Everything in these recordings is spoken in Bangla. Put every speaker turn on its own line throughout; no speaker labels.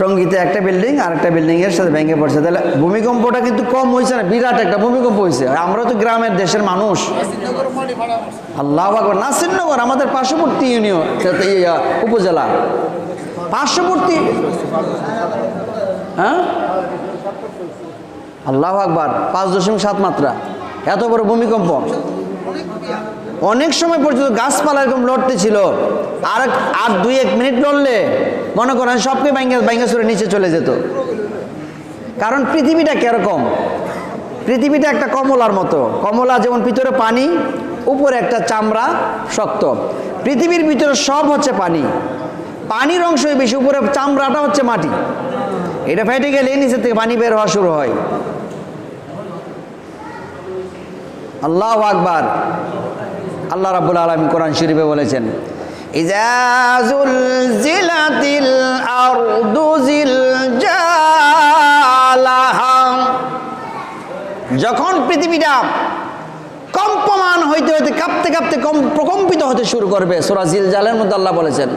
টঙ্গিতে একটা বিল্ডিং আর একটা বিল্ডিং এর সাথে ভেঙে পড়ছে। তাহলে ভূমিকম্পটা কিন্তু কম হয়েছে না বিরাট একটা ভূমিকম্প হয়েছে। আমরা তো গ্রামের দেশের মানুষ। আল্লাহ আকবর নাসিরনগর আমাদের পার্শ্ববর্তী ইউনিয়ন উপজেলা। পার্শ্ববর্তী হ্যাঁ? আল্লাহ আকবার পাঁচ দশমিক সাত মাত্রা। এত বড় ভূমিকম্প। অনেক সময় পর্যন্ত গাছপালা এরকম লড়তে ছিল। আর আর দুই এক মিনিট লড়লে মনে করেন সবকে ব্যাঙ্গে ব্যাঙ্গে সরে নিচে চলে যেত। কারণ পৃথিবীটা কীরকম? পৃথিবীটা একটা কমলার মতো। কমলা যেমন ভিতরে পানি, উপরে একটা চামড়া শক্ত। পৃথিবীর ভিতরে সব হচ্ছে পানি। পানির অংশই বেশি, উপরে চামড়াটা হচ্ছে মাটি। এটা ফেটে গেলে নিচে থেকে পানি বের হওয়া শুরু হয়। আল্লাহ আকবার। আল্লাহ রাব্বুল আলামিন কোরআন শরীফে বলেছেন যখন পৃথিবীটা কম্পমান হইতে হইতে, কাঁপতে কাঁপতে কম প্রকম্পিত হতে শুরু করবে, সূরা জিলজালের মধ্যে আল্লাহ বলেছেন,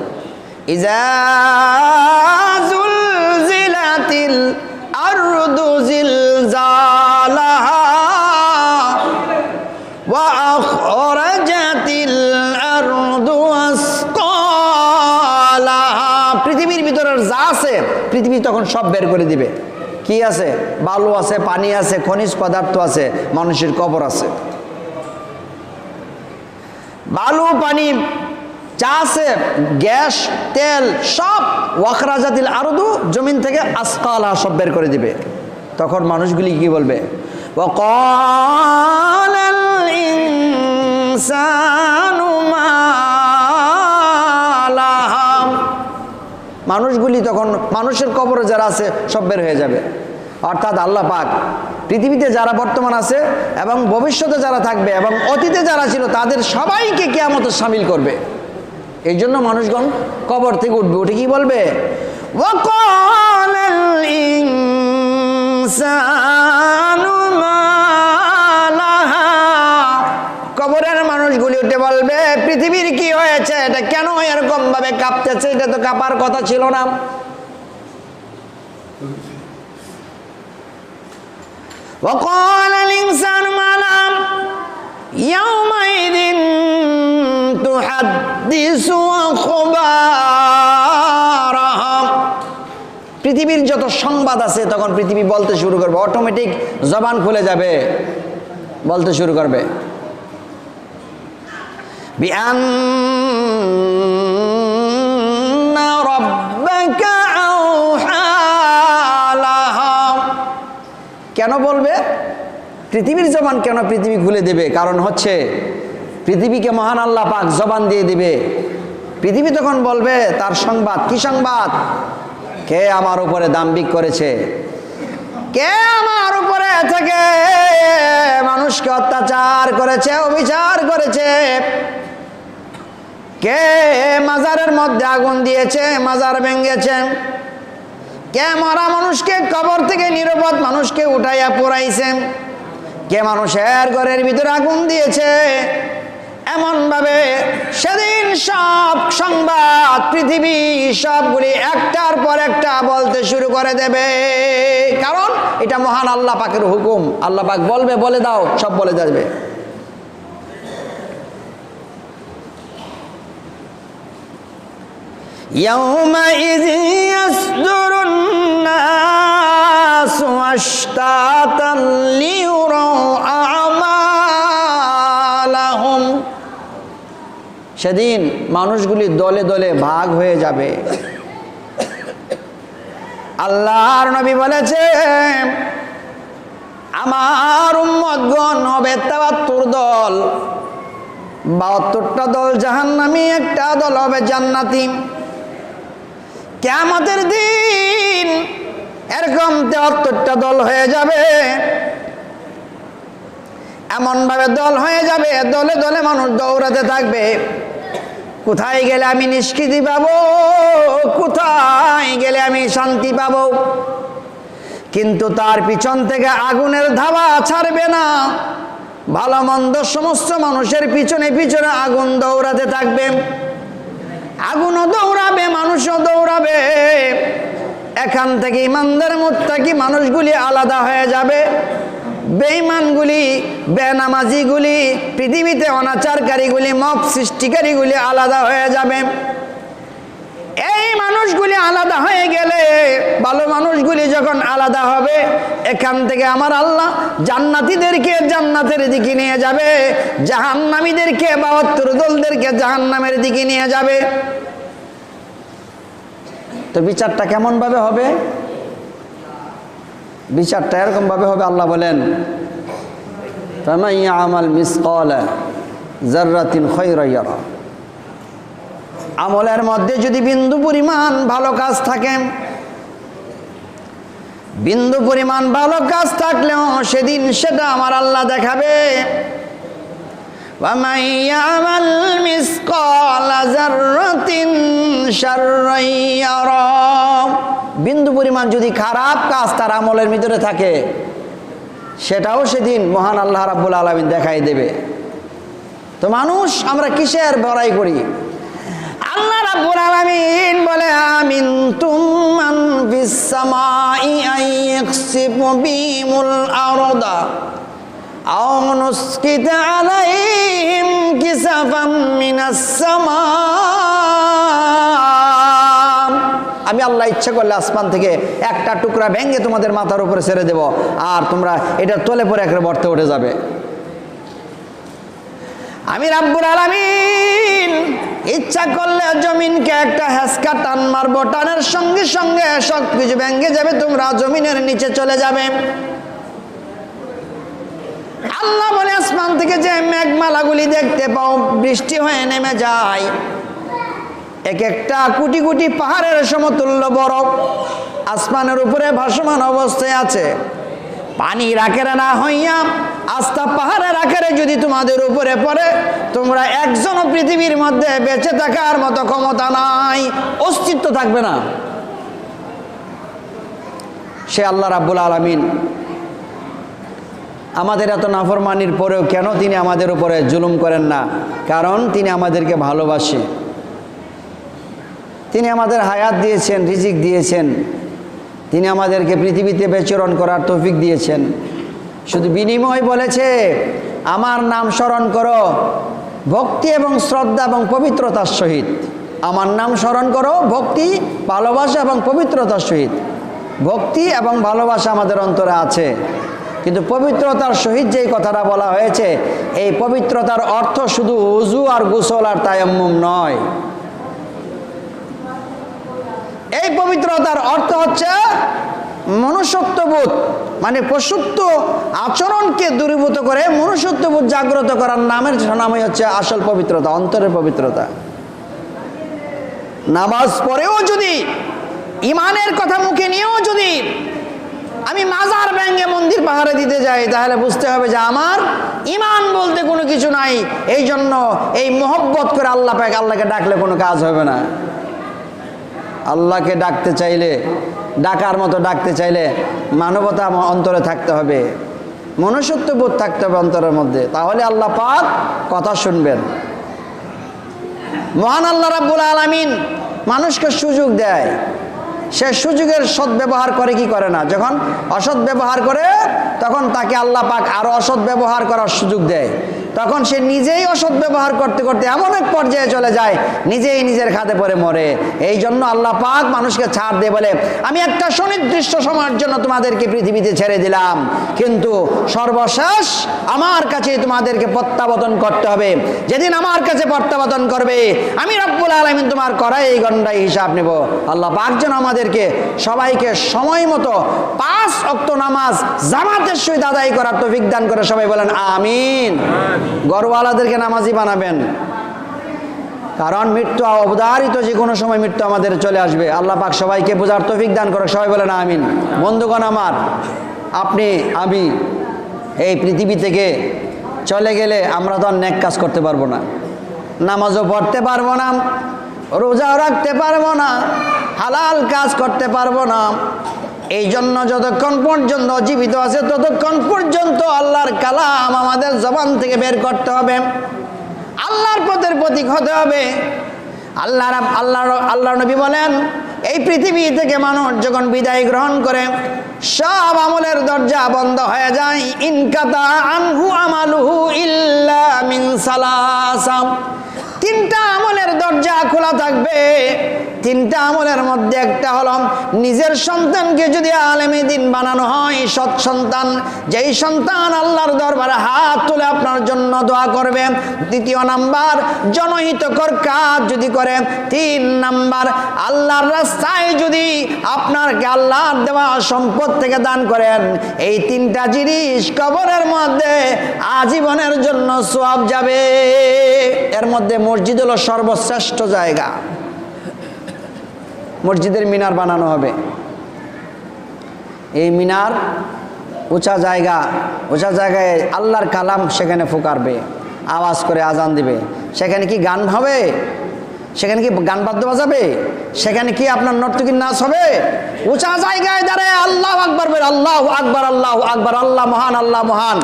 ইজা জুলজিলাতিল আরদু পৃথিবী তখন সব বের করে দিবে কি আছে বালু আছে পানি আছে খনিজ পদার্থ আছে মানুষের কবর আছে বালু পানি চা আছে গ্যাস তেল সব ওয়াকরাজাতিল আরদু জমিন থেকে আসকালা সব বের করে দিবে তখন মানুষগুলি কি বলবে وقال الإنسان ما মানুষগুলি তখন মানুষের কবরে যারা আছে, সব বের হয়ে যাবে। অর্থাৎ আল্লাহ পাক পৃথিবীতে যারা বর্তমান আছে এবং ভবিষ্যতে যারা থাকবে এবং অতীতে যারা ছিল, তাদের সবাইকে কেয়ামত সামিল করবে। এই জন্য মানুষগণ কবর থেকে উঠবে। উঠে কি বলবে? ওয়াকাল মানুষগুলি উঠে বলবে পৃথিবীর কি হয়েছে এটা কেন এরকম ভাবে কাঁপতেছে এটা তো কাঁপার কথা ছিল না وقال الإنسان ما لها يومئذ تحدث أخبارها পৃথিবীর যত সংবাদ আছে তখন পৃথিবী বলতে শুরু করবে অটোমেটিক জবান খুলে যাবে বলতে শুরু করবে بأن ربك أوحى لها কেন বলবে পৃথিবীর জবান কেন পৃথিবী খুলে দেবে কারণ হচ্ছে পৃথিবীকে মহান আল্লাহ পাক জবান দিয়ে দিবে পৃথিবী তখন বলবে তার সংবাদ কি সংবাদ কে আমার উপরে দাম্বিক করেছে কে আমার উপরে থেকে মানুষকে অত্যাচার করেছে, অবিচার করেছে? কে মাজারের মধ্যে আগুন দিয়েছে, মাজার ভেঙ্গেছে কে মরা মানুষকে কবর থেকে নিরাপদ মানুষকে উঠাইয়া পোড়াইছে কে মানুষের ঘরের ভিতরে আগুন দিয়েছে? এমন ভাবে সেদিন সব সংবাদ পৃথিবী সবগুলি একটার পর একটা বলতে শুরু করে দেবে কারণ এটা মহান আল্লাহ পাকের হুকুম আল্লাহ পাক বলবে বলে দাও সব বলে যাবে يومئذ يصدر الناس أشتاتا ليروا সেদিন মানুষগুলি দলে দলে ভাগ হয়ে যাবে। আল্লাহর নবী বলেছে আমার উম্মতগণ হবে তেবাত্তর দল, বাহাত্তরটা দল জাহান্নামী, একটা দল হবে জান্নাতি। কেমতের দিন এরকম তেহাত্তরটা দল হয়ে যাবে। এমনভাবে দল হয়ে যাবে, দলে দলে মানুষ দৌড়াতে থাকবে। কোথায় গেলে আমি নিষ্কৃতি পাবো? কোথায় গেলে আমি শান্তি পাবো? কিন্তু তার পিছন থেকে আগুনের ধাবা ছাড়বে না। ভালো মন্দ সমস্ত মানুষের পিছনে পিছনে আগুন দৌড়াতে থাকবে। আগুনও দৌড়াবে, মানুষও দৌড়াবে। এখান থেকে ইমানদের ইমানদার মুত্তাকি মানুষগুলি আলাদা হয়ে যাবে। বেঈমানগুলি, বেনামাজিগুলি, পৃথিবীতে অনাচারকারীগুলি মপ সৃষ্টিকারীগুলি আলাদা হয়ে যাবে। এই মানুষগুলি আলাদা হয়ে গেলে ভালো মানুষগুলি যখন আলাদা হবে, এখান থেকে আমার আল্লাহ জান্নাতীদেরকে জান্নাতের দিকে নিয়ে যাবে, জাহান্নামীদেরকে বাহাত্তর দলদেরকে জাহান্নামের দিকে নিয়ে যাবে। তো বিচারটা কেমনভাবে হবে? বিচারটা এরকম ভাবে হবে, আল্লাহ বলেন আমাল মিসকাল জাররাতিন খৈরা ইয়ারা। আমলের মধ্যে যদি বিন্দু পরিমাণ ভালো কাজ থাকে, বিন্দু পরিমাণ ভালো কাজ থাকলেও সেদিন সেটা আমার আল্লাহ দেখাবে। ومن يعمل مثقال ذرة شرا يره বিন্দু পরিমাণ যদি খারাপ কাজ তার আমলের ভিতরে থাকে সেটাও সেদিন মহান আল্লাহ রাব্বুল আলমিন দেখাই দেবে তো মানুষ আমরা কিসের বড়াই করি আল্লাহ রাব্বুল আলামিন বলে আমিন তুমান ফিস সামাই আইয়াকসিফু বিমুল আরদা আও নুসকিত আলাইহিম কিসাফাম মিনাস সামা আমি আল্লাহ ইচ্ছা করলে আসমান থেকে একটা টুকরা ভেঙে তোমাদের মাথার উপরে ছেড়ে দেব, আর তোমরা এটা তোলে পরে একটা বর্তে উঠে যাবে। আমি রাব্বুর আলামিন, ইচ্ছা করলে জমিনকে একটা হ্যাসকা টান মারবো, টানের সঙ্গে সঙ্গে সব কিছু ভেঙে যাবে, তোমরা জমিনের নিচে চলে যাবে। আল্লাহ বলে, আসমান থেকে যে মেঘমালাগুলি দেখতে পাও, বৃষ্টি হয়ে নেমে যায়। এক একটা কোটি কোটি পাহাড়ের সমতুল্য বরফ আসমানের উপরে ভাসমান অবস্থায় আছে। পানির আকারে না হইয়া আস্থা পাহাড়ের আকারে যদি তোমাদের উপরে পড়ে, তোমরা একজন পৃথিবীর মধ্যে বেঁচে থাকার মতো ক্ষমতা নাই, অস্তিত্ব থাকবে না। সে আল্লাহ রাব্বুল আলমিন আমাদের এত নাফরমানির পরেও কেন তিনি আমাদের উপরে জুলুম করেন না? কারণ তিনি আমাদেরকে ভালোবাসে। তিনি আমাদের হায়াত দিয়েছেন, রিজিক দিয়েছেন। তিনি আমাদেরকে পৃথিবীতে বিচরণ করার তৌফিক দিয়েছেন। শুধু বিনিময় বলেছে, আমার নাম স্মরণ করো। ভক্তি এবং শ্রদ্ধা এবং পবিত্রতার সহিত। আমার নাম স্মরণ করো, ভক্তি, ভালোবাসা এবং পবিত্রতার সহিত। ভক্তি এবং ভালোবাসা আমাদের অন্তরে আছে। কিন্তু পবিত্রতার সহিত যেই কথাটা বলা হয়েছে, এই পবিত্রতার অর্থ শুধু উজু আর গুসল আর তায়াম্মুম নয়। এই পবিত্রতার অর্থ হচ্ছে মনুষ্যত্ববোধ মানে পশুত্ব আচরণকে দূরীভূত করে মনুষ্যত্ববোধ জাগ্রত করার নামের নামই হচ্ছে আসল পবিত্রতা, অন্তরের পবিত্রতা। নামাজ পরেও যদি ইমানের কথা মুখে নিয়েও যদি আমি মাজার ব্যাঙ্গে পাহাড়ে দিতে যাই তাহলে বুঝতে হবে যে আমার ইমান বলতে কোনো কিছু নাই। এই জন্য এই মোহব্বত করে আল্লাহ পাক আল্লাহকে ডাকলে কোনো কাজ হবে না। আল্লাহকে ডাকতে চাইলে, ডাকার মতো ডাকতে চাইলে মানবতা অন্তরে থাকতে হবে। মনুষ্যত্ববোধ থাকতে হবে অন্তরের মধ্যে। তাহলে আল্লাহ পাক কথা শুনবেন। মহান আল্লাহ রাব্বুল আলামিন মানুষকে সুযোগ দেয়। সে সুযোগের সৎ ব্যবহার করে কি করে না? যখন অসৎ ব্যবহার করে তখন তাকে আল্লাহ পাক আরও অসৎ ব্যবহার করার সুযোগ দেয়। তখন সে নিজেই অসৎ ব্যবহার করতে করতে এমন এক পর্যায়ে চলে যায়, নিজেই নিজের খাতে পরে মরে। এই জন্য আল্লাহ পাক মানুষকে ছাড় দিয়ে বলে, আমি একটা সুনির্দিষ্ট সময়ের জন্য তোমাদেরকে পৃথিবীতে ছেড়ে দিলাম, কিন্তু সর্বশেষ আমার কাছে তোমাদেরকে প্রত্যাবর্তন করতে হবে। যেদিন আমার কাছে প্রত্যাবর্তন করবে, আমি রব্বুল আলমিন তোমার করাই এই গন্ডাই হিসাব নেব। আল্লাহ পাক যেন আমাদেরকে সবাইকে সময় মতো পাঁচ অক্ত নামাজ জামাতের সহিত আদায় করার তো বিজ্ঞান করে সবাই বলেন, আমিন। গরওয়ালাদেরকে নামাজি বানাবেন। কারণ মৃত্যু অবধারিত যে কোনো সময় মৃত্যু আমাদের চলে আসবে। আল্লাহ পাক সবাইকে বোঝার তৌফিক দান করে সবাই বলে না আমিন। বন্ধুগণ আমার, আপনি, আমি এই পৃথিবী থেকে চলে গেলে আমরা তো আর নেক কাজ করতে পারব না। নামাজও পড়তে পারব না, রোজাও রাখতে পারব না, হালাল কাজ করতে পারব না। এই জন্য যতক্ষণ পর্যন্ত জীবিত আছে, ততক্ষণ পর্যন্ত আল্লাহর কালাম আমাদের জবান থেকে বের করতে হবে। আল্লাহর পথের প্রতীক হতে হবে। আল্লাহ আল্লাহ আল্লাহ নবী বলেন, এই পৃথিবী থেকে মানুষ যখন বিদায় গ্রহণ করে, সব আমলের দরজা বন্ধ হয়ে যায়। ইনকাতা আনহু আমালুহু ইল্লা মিন সালাসাম তিনটা দরজা খোলা থাকবে। তিনটা আমলের মধ্যে একটা হলো, নিজের সন্তানকে যদি আলেমে দিন বানানো হয়, সৎ সন্তান, যেই সন্তান আল্লাহর দরবারে হাত তুলে আপনার জন্য দোয়া করবে। দ্বিতীয় নাম্বার জনহিতকর কাজ যদি করে। তিন নাম্বার, আল্লাহর রাস্তায় যদি আপনারকে আল্লাহর দেওয়া সম্পদ থেকে দান করেন, এই তিনটা জিনিস কবরের মধ্যে আজীবনের জন্য সোয়াব যাবে। এর মধ্যে মসজিদ হলো সর্বশ্রেষ্ঠ জায়গা। মসজিদের মিনার বানানো হবে। এই মিনার উঁচা জায়গা, উঁচা জায়গায় আল্লাহর কালাম সেখানে ফুকারবে, আওয়াজ করে আজান দিবে। সেখানে কি গান হবে? সেখানে কি গান বাদ্য বাজাবে? সেখানে কি আপনার নর্তকীর নাচ হবে? উঁচা জায়গায় দাঁড়ায় আল্লাহ আকবর আল্লাহ আকবর আল্লাহ আকবর, আল্লাহ মহান আল্লাহ মহান।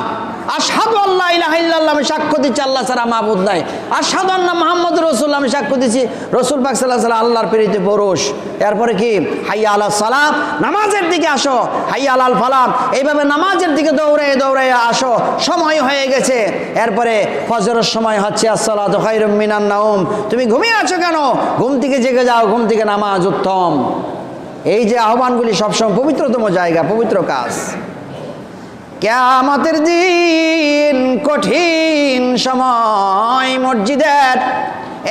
আসাদু আল্লাহ ইলাহা ইল্লাল্লাহ, আমি সাক্ষ্য দিচ্ছি, আল্লাহ ছাড়া মাহবুদ নাই। আসাদু আল্লাহ মোহাম্মদ রসুল আমি সাক্ষ্য দিচ্ছি, রসুল পাক সাল্লাহ সাল্লাহ আল্লাহর প্রেরিত পুরুষ। এরপরে কি? হাইয়া আল্লাহ সালাম নামাজের দিকে আসো। হাইয়া আলাল ফালাম এইভাবে নামাজের দিকে দৌড়ে দৌড়ে আসো। সময় হয়ে গেছে। এরপরে ফজরের সময় হচ্ছে আসসালাত খাইরুম মিনান নাউম তুমি ঘুমিয়ে আছো কেন? ঘুম থেকে জেগে যাও, ঘুম থেকে নামাজ উত্তম। এই যে আহ্বানগুলি সবসময় পবিত্রতম জায়গা, পবিত্র কাজ। কেয়ামতের দিন কঠিন সময় মসজিদের,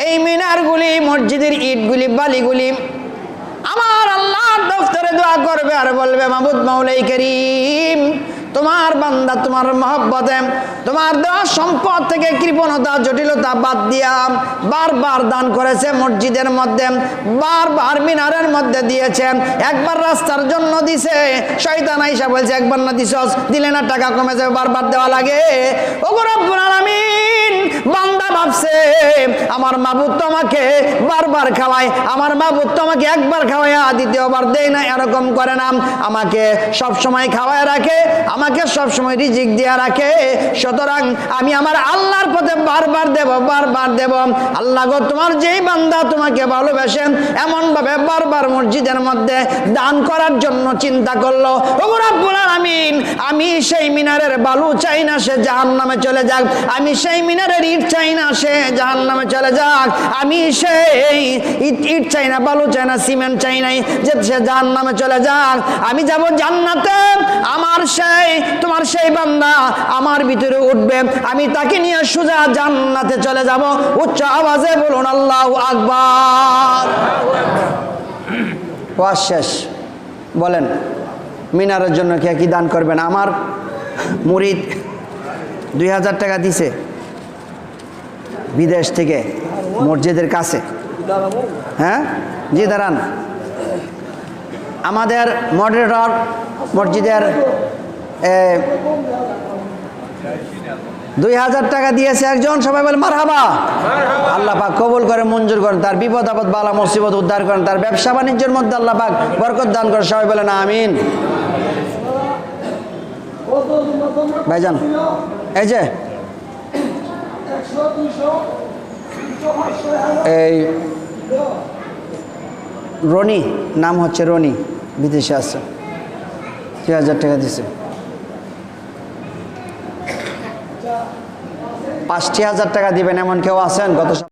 এই মিনারগুলি, মসজিদের ইটগুলি, বালিগুলি, আমার আল্লাহ দফতরে দোয়া করবে আর বলবে মাহবুদ মাউলাই করিম তোমার বান্দা, তোমার মহব্বতে, তোমার দেওয়া সম্পদ থেকে কৃপণতা, জটিলতা বাদ দিয়া বারবার দান করেছে মসজিদের মধ্যে, বারবার মিনারের মধ্যে দিয়েছে, একবার রাস্তার জন্য দিছে। শয়তান আইসা বলছে, একবার না দিস দিলে না টাকা কমে যাবে, বারবার দেওয়া লাগে। ওগুলো আলামিন! বান্দা ভাবছে, আমার মাবুদ তোমাকে বারবার খাওয়ায়, আমার মাবুদ তোমাকে একবার খাওয়ায় দ্বিতীয়বার দেয় না, এরকম করে না। আমাকে সব সময় খাওয়ায় রাখে, আমাকে সব সময় রিজিক দিয়ে রাখে। সুতরাং আমি আমার আল্লাহর পথে বারবার দেব বারবার দেব। আল্লাহ গো, তোমার যেই বান্দা তোমাকে ভালোবাসে এমন ভাবে বারবার মসজিদের মধ্যে দান করার জন্য চিন্তা করল। আলামিন, আমি সেই মিনারের বালু চাই না, সে জাহান নামে চলে যাক। আমি সেই মিনারের ইট চাই না সে জাহান নামে চলে যাক। আমি সেই ইট ইট চাই না বালু চাই না সিমেন্ট চাই নাই যে সে জাহান নামে চলে যাক। আমি যাব জান্নাতে, আমার সেই তোমার সেই বান্দা আমার ভিতরে উঠবে। আমি তাকে নিয়ে সোজা জান্নাতে চলে যাব। উচ্চ আওয়াজে বলুন, আল্লাহ আকবার। ওয়াজ শেষ। বলেন, মিনারের জন্য কে কি দান করবেন? আমার মুরিদ দুই হাজার টাকা দিছে। বিদেশ থেকে মসজিদের কাছে। হ্যাঁ? জি দাঁড়ান। আমাদের মডারেটর মসজিদের দুই হাজার টাকা দিয়েছে একজন সবাই বলে মার হাবা আল্লাহ পাক কবুল করে মঞ্জুর করেন তার বিপদ আপদ বালা মুসিবত উদ্ধার করেন তার ব্যবসা বাণিজ্যের মধ্যে আল্লাহ পাক বরকত দান করে সবাই বলে না আমিন। ভাইজান এই যে এই রনি, নাম হচ্ছে রনি, বিদেশে আছে। ছ হাজার টাকা দিছে। পাঁচটি হাজার টাকা দিবেন, এমন কেউ আছেন? গত